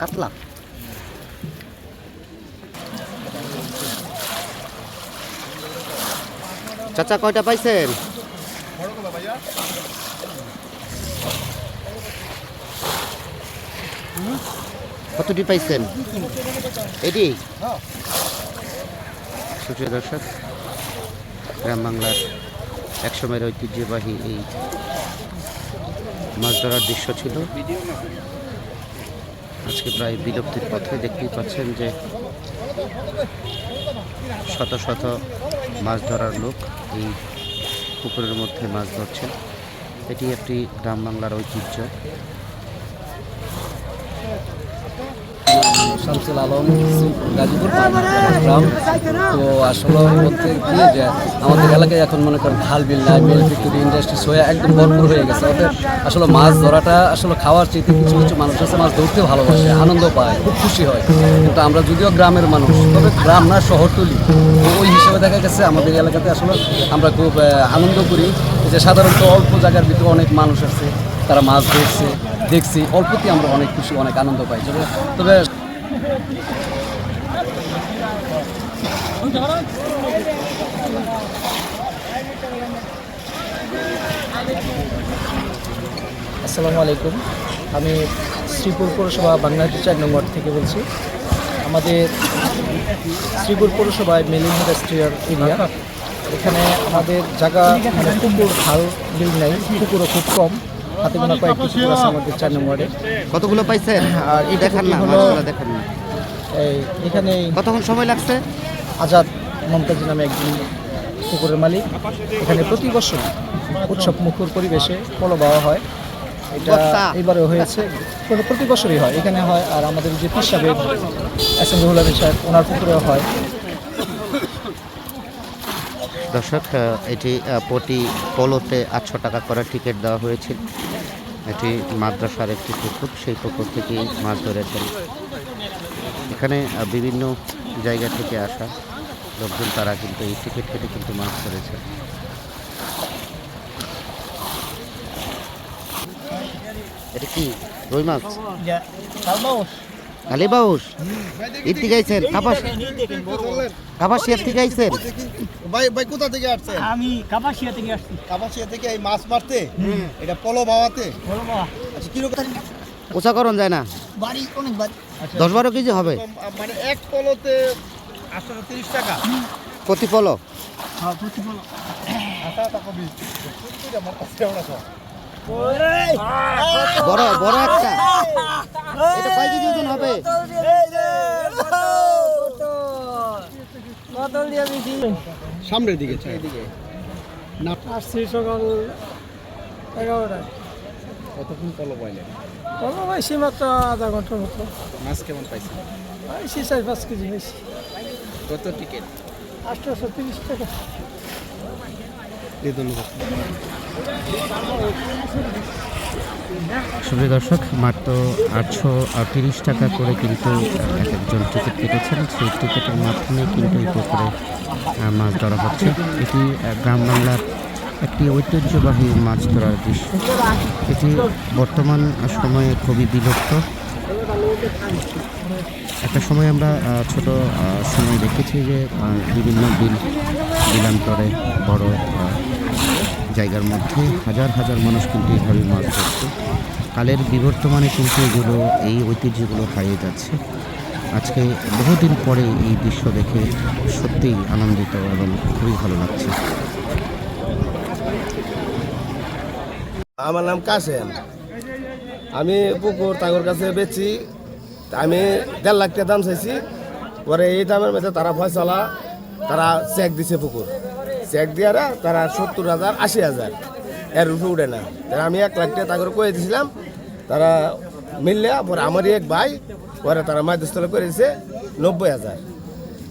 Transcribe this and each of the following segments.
কাতলা। চাচা কয়টা পাইছেন? কতটি পাইছেন? এটি? সুপ্রিয় দর্শক, গ্রাম বাংলার একসময়ের ঐতিহ্যবাহী এই মাছ ধরার দৃশ্য ছিল। আজকে প্রায় বিলুপ্তির পথে দেখতেই পাচ্ছেন যে শত শত মাছ ধরার লোক এই পুকুরের মধ্যে মাছ ধরছেন এটি একটি গ্রাম বাংলার ঐতিহ্য। শামসুল আলম, গাজীপুর গ্রাম তো আসলে বলতে কি যে আমাদের এলাকায় এখন মনে করেন খাল বিল নাই মিল ফ্যাক্টরি ইন্ডাস্ট্রি হয়ে একদম ভরপুর হয়ে গেছে। ওদের আসলে মাছ ধরাটা আসলে খাওয়ার চেয়ে কিছু কিছু মানুষ আছে, মাছ ধরতে ভালোবাসে, আনন্দ পায়, খুব খুশি হয়। কিন্তু আমরা যদিও গ্রামের মানুষ, তবে গ্রাম না, শহরতলি। তো ওই হিসেবে দেখা গেছে আমাদের এলাকাতে আসলে আমরা খুব আনন্দ করি যে সাধারণত অল্প জায়গার ভিতরে অনেক মানুষ আছে, তারা মাছ ধরছে, দেখছি। অল্পতে আমরা অনেক খুশি, অনেক আনন্দ পাই। তবে তবে আসসালামু আলাইকুম। আমি শ্রীপুর পৌরসভা বাংলাদেশ চার নম্বর থেকে বলছি। আমাদের শ্রীপুর পৌরসভায় মেলিন ইন্ডাস্ট্রিয়াল এরিয়া। এখানে আমাদের জায়গা মানে পুকুর, খাল, বিল নেই, পুকুরও খুব কম। হাতে গোনা কয়েকটি আছে আমাদের চার নম্বরে। কতগুলো পাইছেন আর এই দেখান না মাছগুলো দেখান না। এই এখানে কতক্ষণ সময় লাগছে? আজাদ মমতাজ নামে একজন পুকুরের মালিক। এখানে প্রতি বছর উৎসব মুখর পরিবেশে পলো বাওয়া হয়। এটা। এবারে হয়েছে। প্রতি- প্রতি বছরই হয়। এখানে হয় আর আমাদের যে পীর সাহেব এস এম রুহুল সাহেব ওনার পুকুরেও হয়। দর্শক এটি প্রতি পলোতে আটশো টাকা করে টিকিট দেওয়া হয়েছিল এটি মাদ্রাসার একটি পুকুর, সেই পুকুর থেকেই মাছ ধরেছেন এখানে বিভিন্ন জায়গা থেকে আসা লোকজন, তারা কিন্তু এই টিকিট কেটে কিন্তু মাছ ধরেছে। এটা কি রুই মাছ। আলিবাউস ঈদ থেকে আইছেন? কাপাস কাপাসিয়ার থেকে আইছেন? ভাই ভাই কোথা থেকে আসছেন? আমি কাপাসিয়া থেকে আসছি। কাপাসিয়া থেকে এই মাছ মারতে? এটা পলো বাওয়াতে বলো বাবা আচ্ছা কীরকম ওচা করণ যায় না। বাড়ি অনেক বাড়ি। দশ বারো কেজি হবে। মানে এক পলোতে আসলে তিরিশ টাকা। প্রতি পলো? হ্যাঁ প্রতি বলো আটা টাকা বিশ। বড় বড় একটা। এটা কয় কেজি ওজন হবে? সামনের দিকে দিকে আসছি সকাল এগারোটায়। কতক্ষণ পলো পাইলেন বলো ভাই সে মাত্র আধা ঘণ্টার মতো। মাছ কেমন পাইছেন? সে চার পাঁচ কেজি হয়েছে। কত টিকিট আঠারোশো তিরিশ টাকা। ধন্যবাদ। সুপ্রিয় দর্শক, মাত্র আটশো তিরিশ টাকা করে কিন্তু এক একজন টিকিট কেটেছেন। সেই টিকিটের মাধ্যমে কিন্তু এই মাছ ধরা হচ্ছে। এটি গ্রাম বাংলার একটি ঐতিহ্যবাহী মাছ ধরার দৃশ্য। এটি বর্তমান সময়ে খুবই বিলুপ্ত। একটা সময় আমরা ছোট সময় দেখেছি যে বিভিন্ন বিল বিলান্তরে বড় জায়গার মধ্যে হাজার হাজার মানুষ কিন্তু এইভাবে মাছ ধরছে। কালের বিবর্তমানে কিন্তু এগুলো, এই ঐতিহ্যগুলো হারিয়ে যাচ্ছে। আজকে বহুদিন পরে এই দৃশ্য দেখে সত্যিই আনন্দিত এবং খুবই ভালো লাগছে। আমার নাম কাসেম। আমি পুকুর তাগর কাছে বেচি। আমি দেড় লাখ টাকা দাম চাইছি। পরে এই দামের মধ্যে তারা ফয়সলা তারা চেক দিছে পুকুর। চেক দিয়ে তারা সত্তর হাজার আশি হাজার। এর রুপে উঠে না। তারা আমি এক লাখ টাকা তাগর করে দিয়েছিলাম তারা মিললে পরে আমারই এক ভাই পরে তারা মাধ্যস্থলে করে দিছে নব্বই হাজার।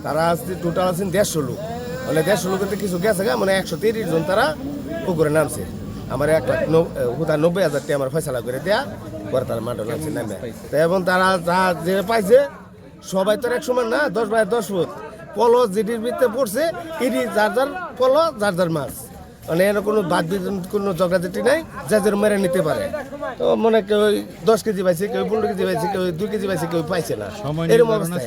তারা আসছে টোটাল আছেন দেড়শো লোক। মানে দেড়শো লোকের কিছু গেছে গা, মানে একশো তিরিশ জন তারা পুকুরে নামছে। আমার এক লাখ হুদা নব্বই হাজার টাকা আমার ফয়সলা করে দেয়া পরে তারা মাঠে নামছে নামে। এবং তারা যা যে পাইছে সবাই তো এক সমান না দশ বাই দশ ফুট। পলো যেটির ভিতরে পড়ছে এটি যার যার পলো যার যার মাছ। মানে এর কোনো বাদ কোনো ঝগড়াঝাটি নাই যা যার মেরে নিতে পারে। তো মনে কেউ দশ কেজি পাইছে কেউ পনেরো কেজি পাইছে কেউ দুই কেজি পাইছে কেউ পাইছে না। এরকম অবস্থা।